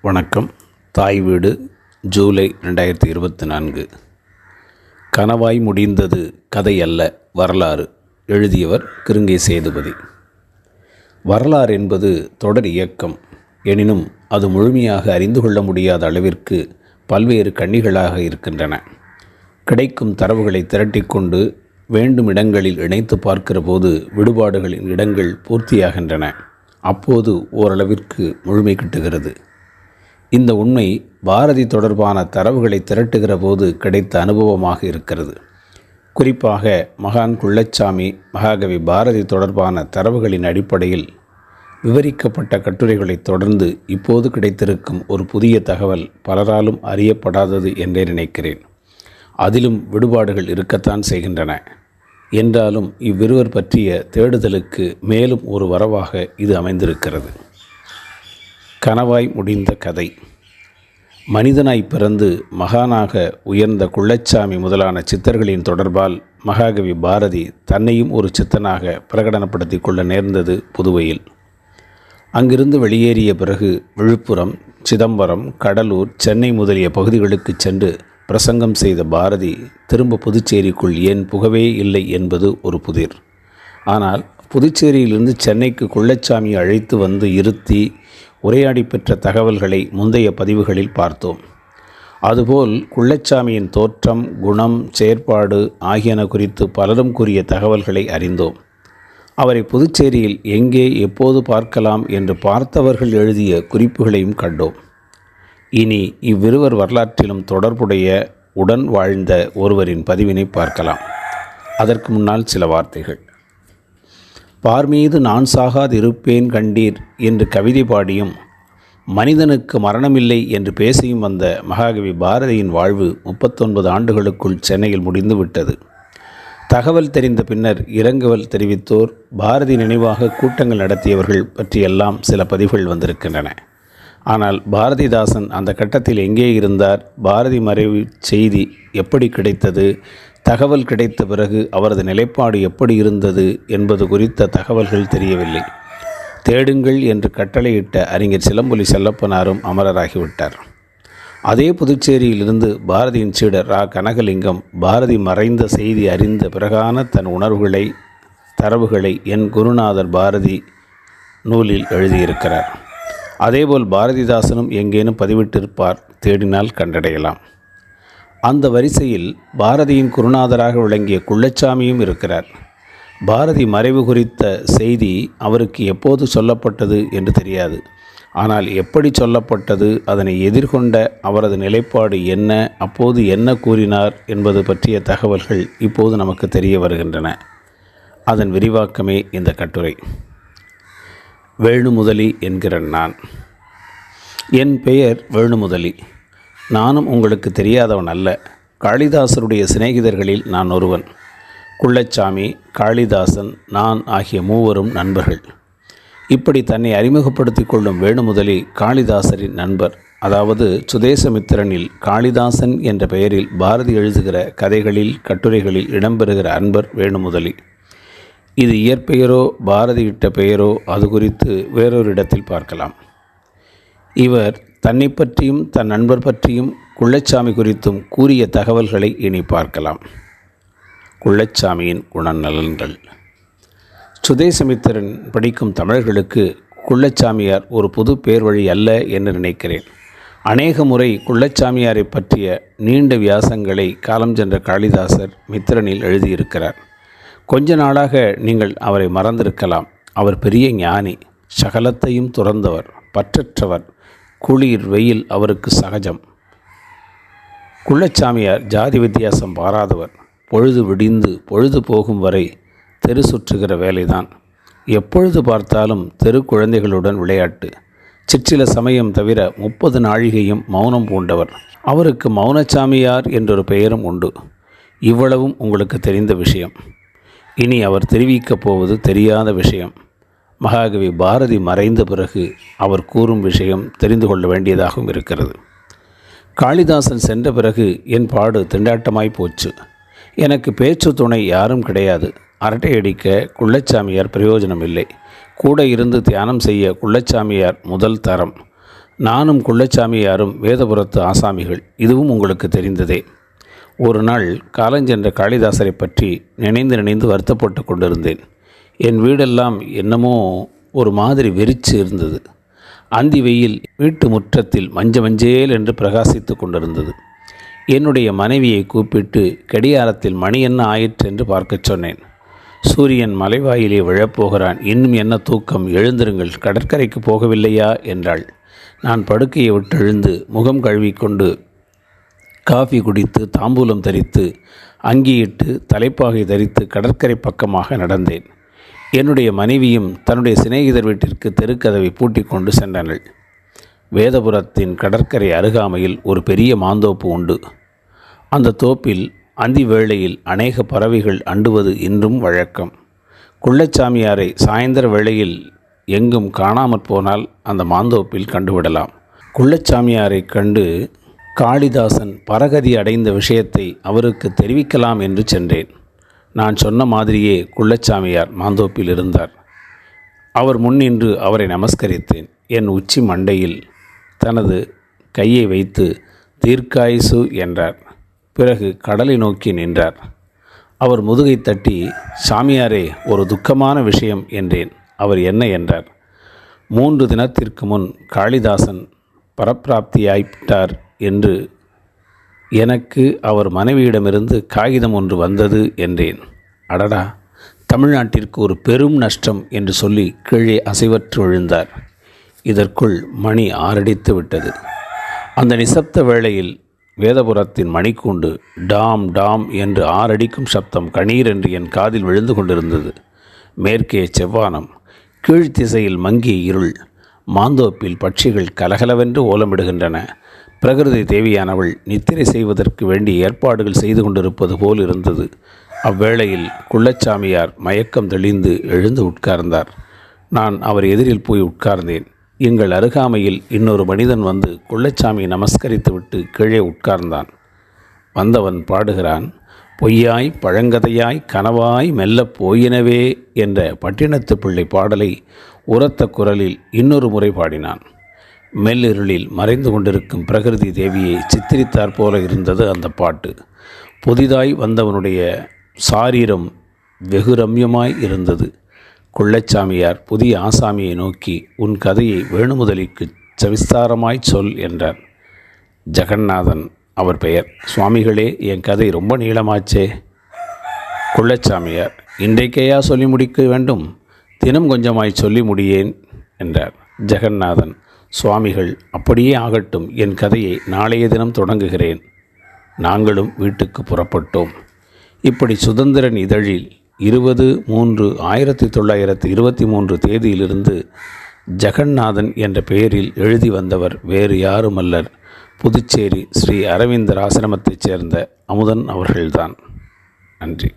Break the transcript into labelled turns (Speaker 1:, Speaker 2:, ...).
Speaker 1: வணக்கம். தாய் வீடு ஜூலை ரெண்டாயிரத்தி இருபத்தி நான்கு. கனவாய் முடிந்தது கதை அல்ல வரலாறு. எழுதியவர் கிருங்கை சேதுபதி. வரலாறு என்பது தொடர் இயக்கம். எனினும் அது முழுமையாக அறிந்து கொள்ள முடியாத அளவிற்கு பல்வேறு கண்ணிகளாக இருக்கின்றன. கிடைக்கும் தரவுகளை திரட்டிக்கொண்டு வேண்டும் இடங்களில் இணைத்து பார்க்கிற போது விடுபாடுகளின் இடங்கள் பூர்த்தியாகின்றன. அப்போது ஓரளவிற்கு முழுமை கிட்டுகிறது. இந்த உண்மை பாரதி தொடர்பான தரவுகளை திரட்டுகிற போது கிடைத்த அனுபவமாக இருக்கிறது. குறிப்பாக மகான் குள்ளச்சாமி மகாகவி பாரதி தொடர்பான தரவுகளின் அடிப்படையில் விவரிக்கப்பட்ட கட்டுரைகளைத் தொடர்ந்து இப்போது கிடைத்திருக்கும் ஒரு புதிய தகவல் பலராலும் அறியப்படாதது என்றே நினைக்கிறேன். அதிலும் விடுபாடுகள் இருக்கத்தான் செய்கின்றன. என்றாலும் இவ்விருவர் பற்றிய தேடுதலுக்கு மேலும் ஒரு வரவாக இது அமைந்திருக்கிறது. கனவாய் முடிந்த கதை. மனிதனாய் பிறந்து மகானாக உயர்ந்த குள்ளச்சாமி முதலான சித்தர்களின் தொடர்பால் மகாகவி பாரதி தன்னையும் ஒரு சித்தனாக பிரகடனப்படுத்திக் கொள்ள நேர்ந்தது புதுவையில். அங்கிருந்து வெளியேறிய பிறகு விழுப்புரம் சிதம்பரம் கடலூர் சென்னை முதலிய பகுதிகளுக்கு சென்று பிரசங்கம் செய்த பாரதி திரும்ப புதுச்சேரிக்குள் ஏன் புகவே இல்லை என்பது ஒரு புதிர். ஆனால் புதுச்சேரியிலிருந்து சென்னைக்கு குள்ளச்சாமி அழைத்து வந்து இருத்தி உரையாடி பெற்ற தகவல்களை முந்தைய பதிவுகளில் பார்த்தோம். அதுபோல் குள்ளச்சாமியின் தோற்றம் குணம் செயற்பாடு ஆகியன குறித்து பலரும் கூறிய தகவல்களை அறிந்தோம். அவரை புதுச்சேரியில் எங்கே எப்போது பார்க்கலாம் என்று பார்த்தவர்கள் எழுதிய குறிப்புகளையும் கண்டோம். இனி இவ்விருவர் வரலாற்றிலும் தொடர்புடைய உடன் வாழ்ந்த ஒருவரின் பதிவினை பார்க்கலாம். அதற்கு முன்னால் சில வார்த்தைகள். பார்மீது நான் சாகாதிருப்பேன் கண்டீர் என்று கவிதை பாடியும் மனிதனுக்கு மரணமில்லை என்று பேசியும் வந்த மகாகவி பாரதியின் வாழ்வு முப்பத்தொன்பது ஆண்டுகளுக்குள் சென்னையில் முடிந்துவிட்டது. தகவல் தெரிந்த பின்னர் இரங்கல் தெரிவித்தோர் பாரதி நினைவாக கூட்டங்கள் நடத்தியவர்கள் பற்றியெல்லாம் சில பதிவுகள் வந்திருக்கின்றன. ஆனால் பாரதிதாசன் அந்த கட்டத்தில் எங்கே இருந்தார்? பாரதி மறைவு செய்தி எப்படி கிடைத்தது? தகவல் கிடைத்த பிறகு அவரது நிலைப்பாடு எப்படி இருந்தது என்பது குறித்த தகவல்கள் தெரியவில்லை. தேடுங்கள் என்று கட்டளையிட்ட அறிஞர் சிலம்பொலி செல்லப்பனாரும் அமரராகிவிட்டார். அதே புதுச்சேரியிலிருந்து பாரதியின் சீடர் ரா. கனகலிங்கம் பாரதி மறைந்த செய்தி அறிந்த பிறகான தன் உணர்வுகளை தரவுகளை என் குருநாதர் பாரதி நூலில் எழுதியிருக்கிறார். அதேபோல் பாரதிதாசனும் எங்கேனும் பதிவிட்டிருப்பார் தேடினால் கண்டடையலாம். அந்த வரிசையில் பாரதியின் குருநாதராக விளங்கிய குள்ளச்சாமியும் இருக்கிறார். பாரதி மறைவு குறித்த செய்தி அவருக்கு எப்போது சொல்லப்பட்டது என்று தெரியாது. ஆனால் எப்படி சொல்லப்பட்டது அதனை எதிர்கொண்ட அவரது நிலைப்பாடு என்ன அப்போது என்ன கூறினார் என்பது பற்றிய தகவல்கள் இப்போது நமக்கு தெரிய வருகின்றன. அதன் விரிவாக்கமே இந்த கட்டுரை. வேணுமுதலி என்கிற நான். என் பெயர் வேணுமுதலி நானும் உங்களுக்கு தெரியாதவன் அல்ல. காளிதாசருடைய சிநேகிதர்களில் நான் ஒருவன். குள்ளச்சாமி காளிதாசன் நான் ஆகிய மூவரும் நண்பர்கள். இப்படி தன்னை அறிமுகப்படுத்திக் கொள்ளும் வேணுமுதலி காளிதாசரின் நண்பர். அதாவது சுதேசமித்திரனில் காளிதாசன் என்ற பெயரில் பாரதி எழுதுகிற கதைகளில் கட்டுரைகளில் இடம்பெறுகிற அன்பர் வேணுமுதலி. இது இயற்பெயரோ பாரதி இட்ட பெயரோ அது குறித்து வேறொரு இடத்தில் பார்க்கலாம். இவர் தன்னை பற்றியும் தன் நண்பர் பற்றியும் குள்ளச்சாமி குறித்தும் கூறிய தகவல்களை இனி பார்க்கலாம். குள்ளச்சாமியின் குணநலன்கள். சுதேசமித்திரன் படிக்கும் தமிழர்களுக்கு குள்ளச்சாமியார் ஒரு புது பேர் வழி அல்ல என்று நினைக்கிறேன். அநேக முறை குள்ளச்சாமியாரை பற்றிய நீண்ட வியாசங்களை காலம் சென்ற காளிதாசர் மித்திரனில் எழுதியிருக்கிறார். கொஞ்ச நாளாக நீங்கள் அவரை மறந்திருக்கலாம். அவர் பெரிய ஞானி சகலத்தையும் துறந்தவர் பற்றற்றவர் குளிர் வெயில் அவருக்கு சகஜம். குள்ளச்சாமியார் ஜாதி வித்தியாசம் பாராதவர். பொழுது விடிந்து பொழுது போகும் வரை தெரு சுற்றுகிற வேலைதான். எப்பொழுது பார்த்தாலும் தெரு குழந்தைகளுடன் விளையாட்டு. சிற்சில சமயம் தவிர முப்பது நாழிகையும் மௌனம் பூண்டவர். அவருக்கு மௌனச்சாமியார் என்றொரு பெயரும் உண்டு. இவ்வளவும் உங்களுக்கு தெரிந்த விஷயம். இனி அவர் தெரிவிக்கப் போவது தெரியாத விஷயம். மகாகவி பாரதி மறைந்த பிறகு அவர் கூறும் விஷயம் தெரிந்து கொள்ள வேண்டியதாகவும் இருக்கிறது. காளிதாசன் சென்ற பிறகு என் பாடு திண்டாட்டமாய் போச்சு. எனக்கு பேச்சு துணை யாரும் கிடையாது. அரட்டை அடிக்க குள்ளச்சாமியார் பிரயோஜனம் இல்லை கூட இருந்து தியானம் செய்ய குள்ளச்சாமியார் முதல் தரம். நானும் குள்ளச்சாமியாரும் வேதபுரத்து ஆசாமிகள். இதுவும் உங்களுக்கு தெரிந்ததே. ஒரு நாள் காலஞ்சென்ற காளிதாசரை பற்றி நினைந்து நினைந்து வருத்தப்பட்டு கொண்டிருந்தேன். என் வீடெல்லாம் என்னமோ ஒரு மாதிரி வெறிச்சு இருந்தது. அந்தி வெயில் வீட்டு முற்றத்தில் மஞ்ச மஞ்சேல் என்று பிரகாசித்து கொண்டிருந்தது. என்னுடைய மனைவியை கூப்பிட்டு கடியாரத்தில் மணி என்ன ஆயிற்று? என்று பார்க்கச் சொன்னேன். சூரியன் மலைவாயிலே விழப்போகிறான். இன்னும் என்ன தூக்கம்? எழுந்திருங்கள். கடற்கரைக்கு போகவில்லையா? என்றாள். நான் படுக்கையை விட்டு எழுந்து முகம் கழுவிக்கொண்டு காஃபி குடித்து தாம்பூலம் தரித்து அங்கியிட்டு தலைப்பாகை தரித்து கடற்கரை பக்கமாக நடந்தேன். என்னுடைய மனைவியும் தன்னுடைய சிநேகிதர் வீட்டிற்கு தெருக்கதவை பூட்டிக் கொண்டு சென்றனள் வேதபுரத்தின் கடற்கரை அருகாமையில் ஒரு பெரிய மாந்தோப்பு உண்டு. அந்த தோப்பில் அந்தி வேளையில் அநேக பறவைகள் அண்டுவது இன்றும் வழக்கம். குள்ளச்சாமியாரை சாயந்தர வேளையில் எங்கும் காணாமற் போனால் அந்த மாந்தோப்பில் கண்டுவிடலாம். குள்ளச்சாமியாரை கண்டு காளிதாசன் பரகதி அடைந்த விஷயத்தை அவருக்கு தெரிவிக்கலாம் என்று சென்றேன். நான் சொன்ன மாதிரியே குள்ளச்சாமியார் மாந்தோப்பில் இருந்தார். அவர் முன்னின்று அவரை நமஸ்கரித்தேன். என் உச்சி மண்டையில் தனது கையை வைத்து தீர்க்காயுசு என்றார். பிறகு கடலை நோக்கி நின்றார். அவர் முதுகை தட்டி சாமியாரே ஒரு துக்கமான விஷயம் என்றேன். அவர் என்ன என்றார். மூன்று தினத்திற்கு முன் காளிதாசன் பரப்பிராப்தியாய்விட்டார் என்று எனக்கு அவர் மனைவியிடமிருந்து காகிதம் ஒன்று வந்தது என்றேன். அடடா தமிழ்நாட்டிற்கு ஒரு பெரும் நஷ்டம் என்று சொல்லி கீழே அசைவற்று விழுந்தார் இதற்குள் மணி ஆறடித்து விட்டது. அந்த நிசப்த வேளையில் வேதபுரத்தின் மணிக்கூண்டு டாம் டாம் என்று ஆறடிக்கும் சப்தம் கணீர் என்று என் காதில் விழுந்து கொண்டிருந்தது. மேற்கே செவ்வானம் கீழ்த்திசையில் மங்கிய இருள் மாந்தோப்பில் பட்சிகள் கலகலவென்று ஓலமிடுகின்றன. பிரகிருதி தேவியானவள் நித்திரை செய்வதற்கு வேண்டிய ஏற்பாடுகள் செய்து கொண்டிருப்பது போல் இருந்தது. அவ்வேளையில் குள்ளச்சாமியார் மயக்கம் தெளிந்து எழுந்து உட்கார்ந்தார். நான் அவர் எதிரில் போய் உட்கார்ந்தேன். எங்கள் அருகாமையில் இன்னொரு மனிதன் வந்து குள்ளச்சாமி நமஸ்கரித்துவிட்டு கீழே உட்கார்ந்தான். வந்தவன் பாடுகிறான் பொய்யாய் பழங்கதையாய் கனவாய் மெல்லப் போயினவே என்ற பட்டினத்து பிள்ளை பாடலை உரத்த குரலில் இன்னொரு முறை பாடினான். மெல்லிருளில் மறைந்து கொண்டிருக்கும் பிரகிருதி தேவியை சித்திரித்தாற் போல இருந்தது அந்த பாட்டு. புதிதாய் வந்தவனுடைய சாரீரம் வெகு ரம்யமாய் இருந்தது. குள்ளச்சாமியார் புதிய ஆசாமியை நோக்கி உன் கதையை வேணுமுதலிக்கு சவிஸ்தாரமாய் சொல் என்றார். ஜெகநாதன் அவர் பெயர். சுவாமிகளே என் கதை ரொம்ப நீளமாச்சே. குள்ளச்சாமியார் இன்றைக்கேயா சொல்லி முடிக்க வேண்டும்? தினம் கொஞ்சமாய் சொல்லி முடியேன் என்றார். ஜெகநாதன் சுவாமிகள் அப்படியே ஆகட்டும் என் கதையை நாளைய தினம் தொடங்குகிறேன். நாங்களும் வீட்டுக்கு புறப்பட்டோம். இப்படி சுதந்திரன் இதழில் இருபது மூன்று ஆயிரத்தி தொள்ளாயிரத்தி இருபத்தி மூன்று தேதியிலிருந்து ஜெகநாதன் என்ற பெயரில் எழுதி வந்தவர் வேறு யாருமல்லர். புதுச்சேரி ஸ்ரீ அரவிந்தர் ஆசிரமத்தைச் சேர்ந்த அமுதன் அவர்கள்தான். நன்றி.